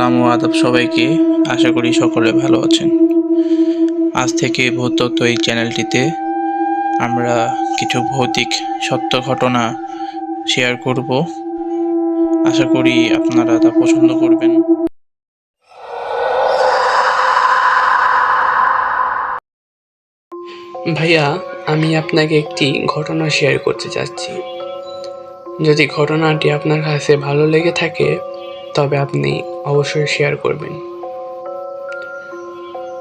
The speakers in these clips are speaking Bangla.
সালাম ও আদাব সবাইকে। আশা করি সকলে ভালো আছেন। আজ থেকে ভূতত্ত্ব এই চ্যানেলটিতে আমরা কিছু ভৌতিক সত্য ঘটনা শেয়ার করব। আশা করি আপনারা তা পছন্দ করবেন। ভাইয়া, আমি আপনাকে একটি ঘটনা শেয়ার করতে চাচ্ছি। যদি ঘটনাটি আপনার কাছে ভালো লেগে থাকে তবে আপনি অবশ্যই শেয়ার করবেন।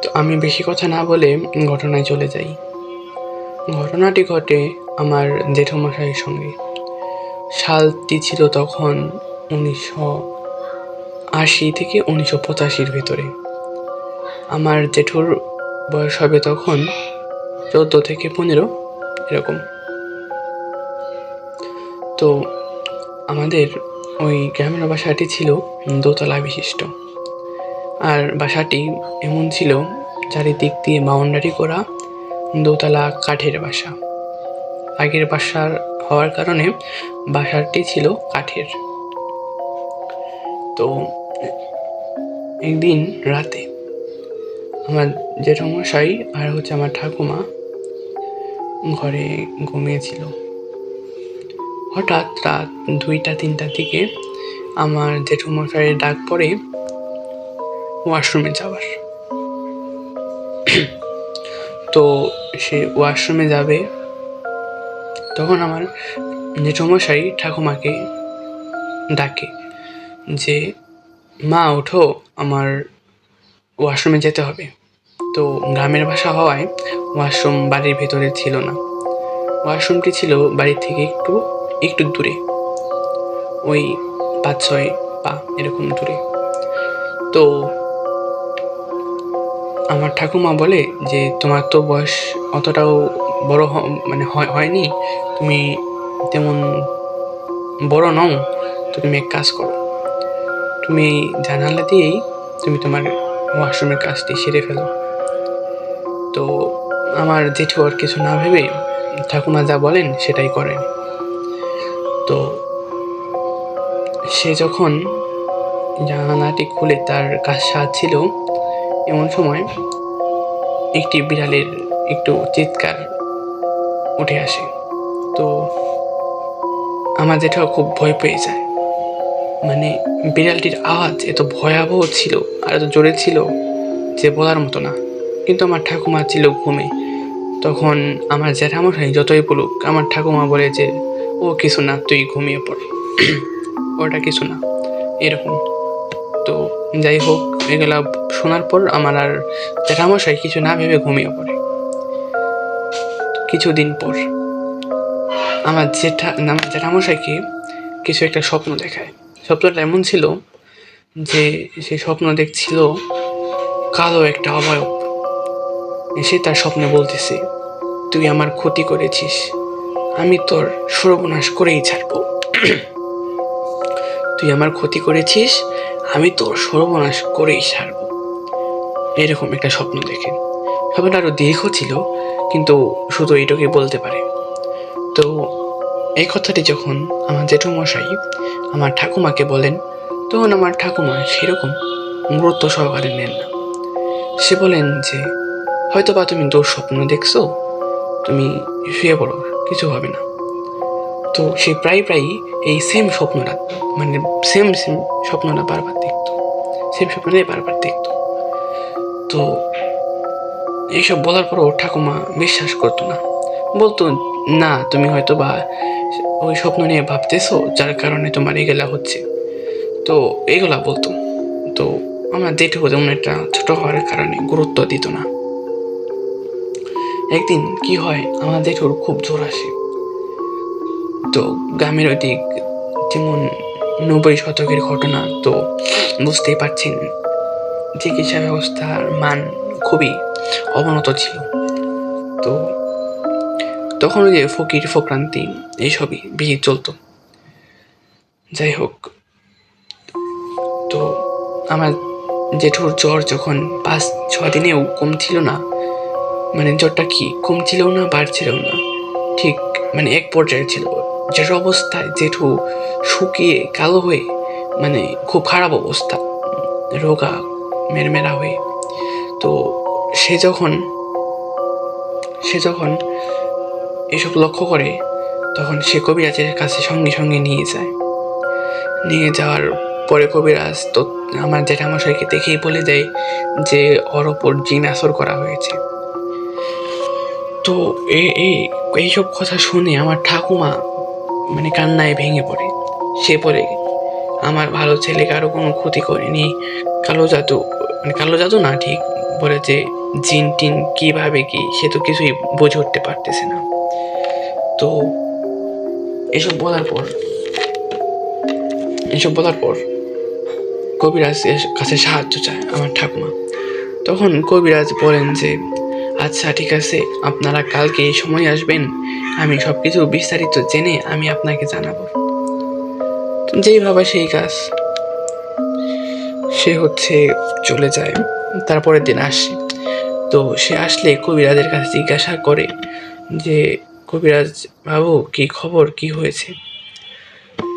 তো আমি বেশি কথা না বলে ঘটনায় চলে যাই। ঘটনাটি ঘটে আমার জেঠমশাইয়ের সঙ্গে। সালটি ছিল তখন উনিশশো আশি থেকে উনিশশো পঁচাশির ভিতরে। আমার জেঠুর বয়স হবে তখন চোদ্দ থেকে পনেরো, এরকম। তো আমাদের ওই গ্রামের বাসাটি ছিল দোতলা বিশিষ্ট। আর বাসাটি এমন ছিল, চারিদিক দিয়ে বাউন্ডারি করা দোতলা কাঠের বাসা। আগের বাসার হওয়ার কারণে বাসাটি ছিল কাঠের। তো, একদিন রাতে আমার জেঠমশাই আর হচ্ছে আমার ঠাকুমা ঘরে ঘুমিয়েছিল। হঠাৎ রাত দুইটা তিনটার দিকে আমার জেঠুমশাইয়ের ডাক পড়ে ওয়াশরুমে যাওয়ার। তো সে ওয়াশরুমে যাবে, তখন আমার জেঠুমশাই ঠাকুমাকে ডাকে যে, মা, ওঠো, আমার ওয়াশরুমে যেতে হবে। তো গ্রামের বাসা হওয়ায় ওয়াশরুম বাড়ির ভেতরে ছিল না। ওয়াশরুমটি ছিল বাড়ি থেকে একটু একটু দূরে। ওই পাঁচ, ছয় পা এরকম দূরে। তো আমার ঠাকুমা বলে যে, তোমার তো বয়স অতটাও বড় মানে হয়- হয়নি। তুমি তেমন বড় নও। তো তুমি এক কাজ করো। তুমি জানালা দিয়েই তুমি তোমার ওয়াশরুমের কাজটি সেরে ফেলো। তো আমার জেঠু আর কিছু না ভেবে ঠাকুমা যা বলেন সেটাই করেন। তো সে যখন জানালাটি খুলে তার কাজ ছিল, এমন সময় একটি বিড়ালের একটু চিৎকার উঠে আসে। তো আমার জেঠা খুব ভয় পেয়ে যায়। মানে বিড়ালটির আওয়াজ এত ভয়াবহ ছিল আর এত জোরে ছিল যে বলার মতো না। কিন্তু আমার ঠাকুমা ছিল ঘুমে। তখন আমার জ্যাঠামশাই যতই বলুক, আমার ঠাকুমা বলে যে ও কিছু না, তুই ঘুমিয়ে পড়। ওটা কিছু না, এরকম। তো যাই হোক, এগুলা শোনার পর আমার আর জ্যাঠামশাই কিছু না ভেবে ঘুমিয়ে পড়ে। কিছুদিন পর আমার জেঠা, আমার জ্যাঠামশাইকে কিছু একটা স্বপ্ন দেখায়। স্বপ্নটা এমন ছিল যে সে স্বপ্ন দেখছিল কালো একটা অবয়ব। এসে তার স্বপ্নে বলতেছে, তুই আমার ক্ষতি করেছিস। আমি তোর সর্বনাশ করেই ছাড়ব। তুই আমার ক্ষতি করেছিস, আমি তোর সর্বনাশ করেই ছাড়ব। এরকম একটা স্বপ্ন দেখেন স্বপ্নটা আরও দীর্ঘ ছিল, কিন্তু শুধু এইটুকুই বলতে পারে। তো এই কথাটি যখন আমার জেঠুমশাই আমার ঠাকুমাকে বলেন, তখন আমার ঠাকুমা সেরকম গুরুত্ব সহকারে নেন না। সে বলেন যে হয়তো বা তুমি তোর স্বপ্ন দেখছ, তুমি শুয়ে পড়ো। কিছু হবে না। তো সে প্রায় প্রায়ই এই সেম স্বপ্নটা মানে সেম সেম স্বপ্নটা বারবার দেখতো। সেম স্বপ্নটাই বারবার দেখতো। তো এইসব বলার পরও ঠাকুমা বিশ্বাস করতো না। বলতো, না, তুমি হয়তো বা ওই স্বপ্ন নিয়ে ভাবতেছো, যার কারণে তোমার এগুলা হচ্ছে। তো এগুলা বলতো। তো আমার জেঠু যেমন একটা ছোট হওয়ার কারণে গুরুত্ব দিত না। একদিন কি হয়, আমার জেঠুর খুব জোর আসে। তো গ্রামের ওই দিক যেমন নব্বই শতকের ঘটনা, তো বুঝতেই পারছেন, চিকিৎসা ব্যবস্থার মান খুবই অবনত ছিল। তো তখন যে ফকির, ফক্রান্তি, এইসবই বেশি চলতো। যাই হোক, তো আমার জেঠুর জ্বর যখন পাঁচ ছ দিনেও কমছিল না মানে জ্বরটা কি? কমছিলও না, বাড়ছিলও না। ঠিক মানে এক পর্যায়ে ছিল। যেটা অবস্থায় জেঠু শুকিয়ে কালো হয়ে মানে খুব খারাপ অবস্থা, রোগা, মেরমেরা হয়ে, তো সে যখন সে যখন এসব লক্ষ্য করে, তখন সে কবিরাজের কাছে সঙ্গে সঙ্গে নিয়ে যায়। নিয়ে যাওয়ার পরে কবিরাজ তো আমার জেঠামশাইকে দেখেই বলে দেয় যে, ওর ওপর জিন আসর করা হয়েছে। তো এই এই এইসব কথা শুনে আমার ঠাকুমা মানে কান্নায় ভেঙে পড়ে। সে পড়ে আমার ভালো ছেলে কারও কোনো ক্ষতি করেনি। কালো জাদু মানে কালো জাদু না, ঠিক বলে যে জিন টিন কীভাবে কি, সে তো কিছুই বুঝে উঠতে পারতেছে না। তো এসব বলার পর, এসব বলার পর কবিরাজের কাছে সাহায্য চায় আমার ঠাকুমা। তখন কবিরাজ বলেন যে আচ্ছা ঠিক আছে। আপনারা কালকে এই সময় আসবেন। আমি সব কিছু বিস্তারিত জেনে আমি আপনাকে জানাব। যেই ভাবা সেই কাজ। সে হচ্ছে চলে যায়। তারপরের দিন আসে। তো সে আসলে কবিরাজের কাছে জিজ্ঞাসা করে যে, কবিরাজ বাবু, কি খবর? কি হয়েছে?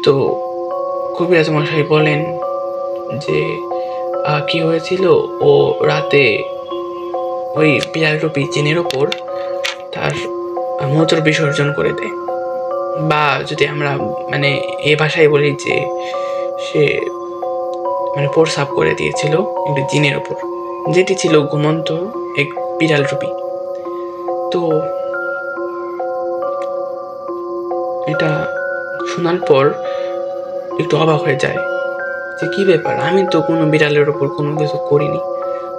তো কবিরাজ মশাই বলেন যে কি হয়েছিল? ও রাতে ওই বিড়াল রূপী জিনের ওপর তার মূত্র বিসর্জন করে দেয়। বা যদি আমরা মানে এ ভাষায় বলি যে সে মানে প্রসাব করে দিয়েছিল একটি জিনের ওপর যেটি ছিল ঘুমন্ত এক বিড়াল রূপী। তো এটা শোনার পর একটু অবাক হয়ে যায় যে কি ব্যাপার? আমি তো কোনো বিড়ালের ওপর কোনো কিছু করিনি।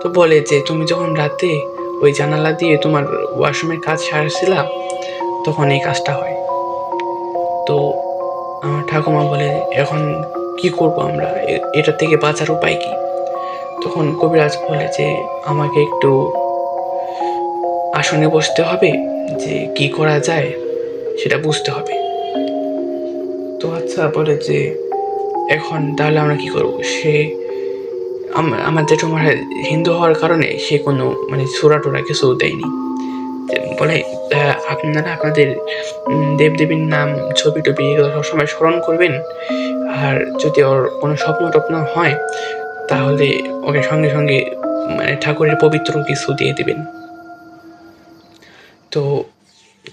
তো বলে যে, তুমি যখন রাতে ওই জানালা দিয়ে তোমার ওয়াশরুমের কাজ সারছিলা, তখন এই কাজটা হয়। তো আমার ঠাকুমা বলে, এখন কি করব আমরা? এটা থেকে বাঁচার উপায় কি? তখন কবিরাজ বলে যে, আমাকে একটু আসনে বসতে হবে, যে কি করা যায় সেটা বুঝতে হবে। তো আচ্ছা বলে যে, এখন তাহলে আমরা কি করব? সে আমার জেঠু মশাই হিন্দু হওয়ার কারণে সে কোনো মানে সুরা টুরা কিছু দেয়নি। বলে আপনারা আপনাদের দেবদেবীর নাম, ছবি টবি এগুলো সবসময় স্মরণ করবেন। আর যদি ওর কোনো স্বপ্ন টপ্ন হয়, তাহলে ওকে সঙ্গে সঙ্গে মানে ঠাকুরের পবিত্র কিছু দিয়ে দেবেন। তো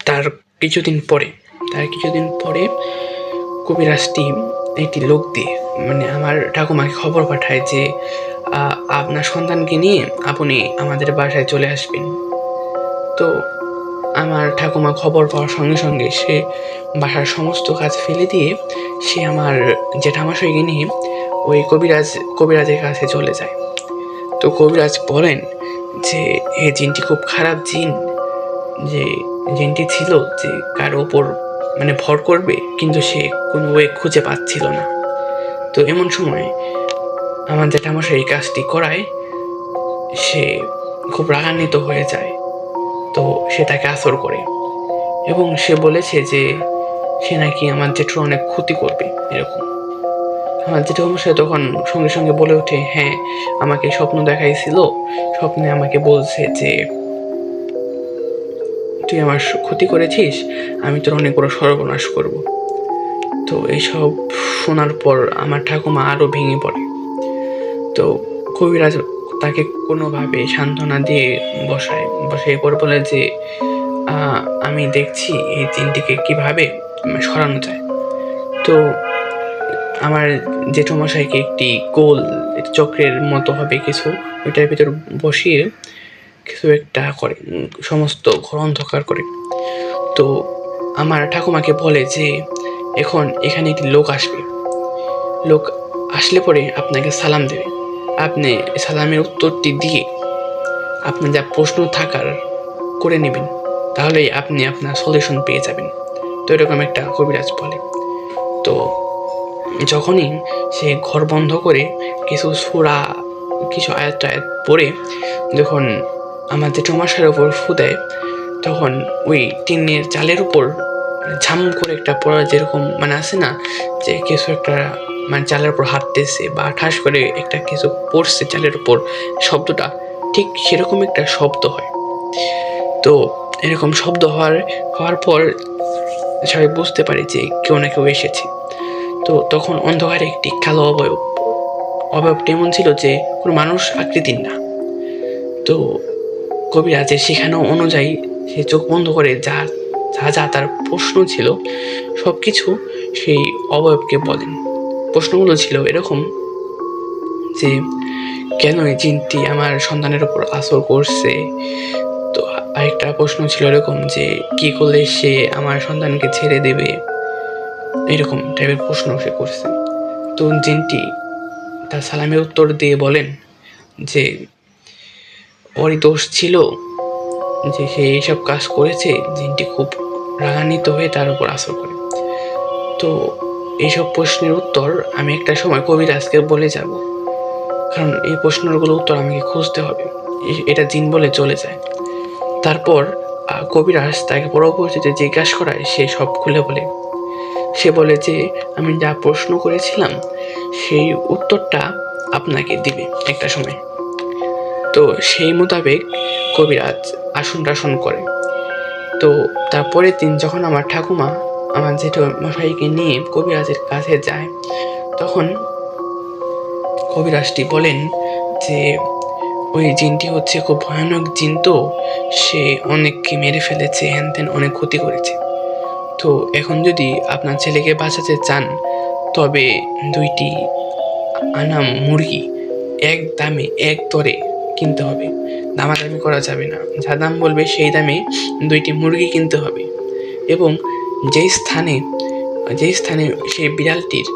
তার কিছুদিন পরে, তার কিছুদিন পরে কবিরাজটি একটি লোক দিয়ে মানে আমার ঠাকুমাকে খবর পাঠায় যে আপনার সন্তানকে নিয়ে আপনি আমাদের বাসায় চলে আসবেন। তো আমার ঠাকুমা খবর পাওয়ার সঙ্গে সঙ্গে সে বাসার সমস্ত কাজ ফেলে দিয়ে সে আমার জেঠামশাইকে নিয়ে ওই কবিরাজ, কবিরাজের কাছে চলে যায়। তো কবিরাজ বলেন যে এই জিনটি খুব খারাপ জিন। যে জিনটি ছিল যে কারও ওপর মানে ভর করবে, কিন্তু সে কোনো ওয়ে খুঁজে পাচ্ছিল না। তো এমন সময় আমার জেঠামশাই এই কাজটি করায়, সে খুব রাগান্বিত হয়ে যায়। তো সে তাকে আসর করে এবং সে বলেছে যে সে নাকি আমার জেঠুর অনেক ক্ষতি করবে এরকম। আমার জেঠুমশাই তখন সঙ্গে সঙ্গে বলে ওঠে হ্যাঁ আমাকে স্বপ্ন দেখাইছিল। স্বপ্নে আমাকে বলছে যে, তুই আমার ক্ষতি করেছিস, আমি তোর অনেক বড় সর্বনাশ করব। তো এইসব শোনার পর আমার ঠাকুমা আরও ভেঙে পড়ে। তো কবিরাজ তাকে কোনোভাবে সান্ত্বনা দিয়ে বসায় বসে পর বলে যে আমি দেখছি এই জিনটিকে কীভাবে সরানো যায়। তো আমার জেঠুমশাইকে একটি গোল চক্রের মতো হবে কিছু, ওইটার ভিতর বসিয়ে কিছু একটা করে সমস্ত ঘর অন্ধকার করে। তো আমার ঠাকুমাকে বলে যে এখন এখানে একটি লোক আসবে। লোক আসলে পরে আপনাকে সালাম দেবে। আপনি সালামের উত্তরটি দিয়ে আপনার যা প্রশ্ন থাকার করে নেবেন, তাহলেই আপনি আপনার সলিউশন পেয়ে যাবেন। তো এরকম একটা কবিরাজ বলে। তো যখনই সে ঘর বন্ধ করে কিছু সুরা, কিছু আয়াত টায়াত পড়ে, যখন আমাদের যে টমাসের ওপর ফু দেয়, তখন ওই টিনের চালের উপর ঝাম করে একটা পড়া যেরকম মানে আছে না, যে কিছু একটা মানে চালের উপর হাঁটতেছে বা ঠাস করে একটা কিছু পড়ছে চালের উপর শব্দটা, ঠিক সেরকম একটা শব্দ হয়। তো এরকম শব্দ হওয়ার হওয়ার পর সবাই বুঝতে পারে যে কেউ না কেউ এসেছে। তো তখন অন্ধকারে একটি কালো অবয়ব অবয়বটা এমন ছিল যে কোনো মানুষ আকৃতির না। তো কবিরাজের সেখানেও অনুযায়ী সে চোখ বন্ধ করে যা যা যা তার প্রশ্ন ছিল সব কিছু সেই অবয়বকে বলেন। প্রশ্নগুলো ছিল এরকম যে, কেন এই জিনটি আমার সন্তানের ওপর আসর করছে? তো আরেকটা প্রশ্ন ছিল এরকম যে, কি করলে সে আমার সন্তানকে ছেড়ে দেবে? এরকম টাইপের প্রশ্ন সে করছে। তো জিনটি তার সালামের উত্তর দিয়ে বলেন যে ওরই দোষ ছিল যে সে এইসব কাজ করেছে, জিনটি খুব রাগান্বিত হয়ে তার উপর আসর করে। তো এইসব প্রশ্নের উত্তর আমি একটা সময় কবিরাজকে বলে যাব। কারণ এই প্রশ্নগুলোর উত্তর আমাকে খুঁজতে হবে। এটা জিন বলে চলে যায়। তারপর কবিরাজ তাকে পরবর্তীতে জিজ্ঞাসা করায়, সে সব খুলে বলে। সে বলে যে, আমি যা প্রশ্ন করেছিলাম, সেই উত্তরটা আপনাকে দিবে একটা সময়। তো সেই মোতাবেক কবিরাজ আসন টাসন করে। তো তারপরের দিন যখন আমার ঠাকুমা আমার জেঠু মশাইকে নিয়ে কবিরাজের কাছে যায়, তখন কবিরাজটি বলেন যে, ওই জিনটি হচ্ছে খুব ভয়ানক জিন তো, সে অনেককে মেরে ফেলেছে হ্যান ত্যান অনেক ক্ষতি করেছে। তো এখন যদি আপনার ছেলেকে বাঁচাতে চান, তবে দুইটি আনা মুরগি এক দামে, এক দরে কিনতে হবে। দামাদামি করা যাবে না। যা দাম বলবে সেই দামে দুইটি মুরগি কিনতে হবে। এবং যেই স্থানে যেই স্থানে সেই বিড়ালটির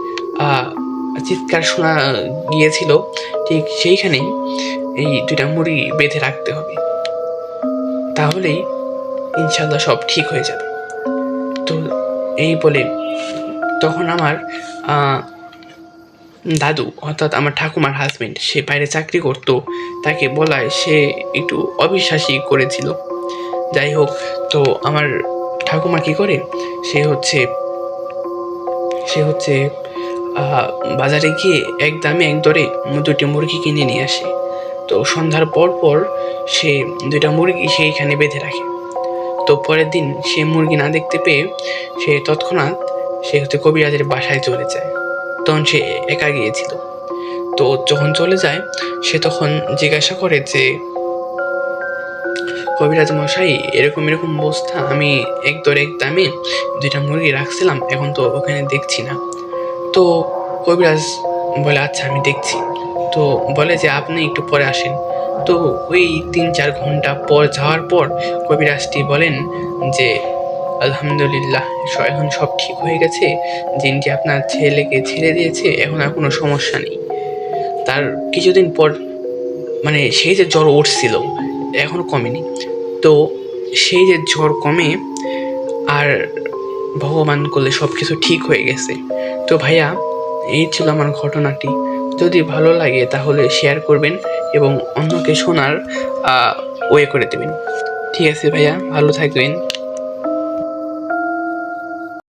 চিৎকার শোনা গিয়েছিল, ঠিক সেইখানেই এই দুইটা মুরগি বেঁধে রাখতে হবে। তাহলেই ইনশাল্লাহ সব ঠিক হয়ে যাবে। তো এই বলে তখন আমার দাদু, অর্থাৎ আমার ঠাকুমার হাজবেন্ড সে বাইরে চাকরি করত। তাকে বলায় সে একটু অবিশ্বাসী করেছিল। যাই হোক, তো আমার ঠাকুমা কি করে? সে হচ্ছে সে হচ্ছে বাজারে গিয়ে এক দামে এক দরে দুটি মুরগি কিনে নিয়ে আসে। তো সন্ধ্যার পর পর সে দুইটা মুরগি সেইখানে বেঁধে রাখে। তো পরের দিন সে মুরগি না দেখতে পেয়ে সে তৎক্ষণাৎ সে হচ্ছে কবিরাজের বাসায় চলে যায়। তখন সে একা গিয়েছিল। তো যখন চলে যায়, সে তখন জিজ্ঞাসা করে যে, কবিরাজ মশাই, এরকম এরকম অবস্থা আমি এক দর এক দামে দুইটা মুরগি রাখছিলাম, এখন তো ওখানে দেখছি না। তো কবিরাজ বলে আচ্ছা আমি দেখছি। তো বলে যে, আপনি একটু পরে আসেন। তো ওই তিন চার ঘণ্টা পর যাওয়ার পর কবিরাজটি বলেন যে আলহামদুলিল্লাহ এখন সব ঠিক হয়ে গেছে। জিনটি আপনার ছেলেকে ছেড়ে দিয়েছে, এখন আর কোনো সমস্যা নেই। তার কিছুদিন পর মানে সেই যে জ্বর উঠছিল এখনও কমেনি। তো সেই যে জ্বর কমে, আর ভগবান করলে সব কিছু ঠিক হয়ে গেছে। তো ভাইয়া, এই ছিল আমার ঘটনাটি। যদি ভালো লাগে তাহলে শেয়ার করবেন এবং অন্যকে শোনার ওয়ে করে দেবেন। ঠিক আছে ভাইয়া, ভালো থাকবেন।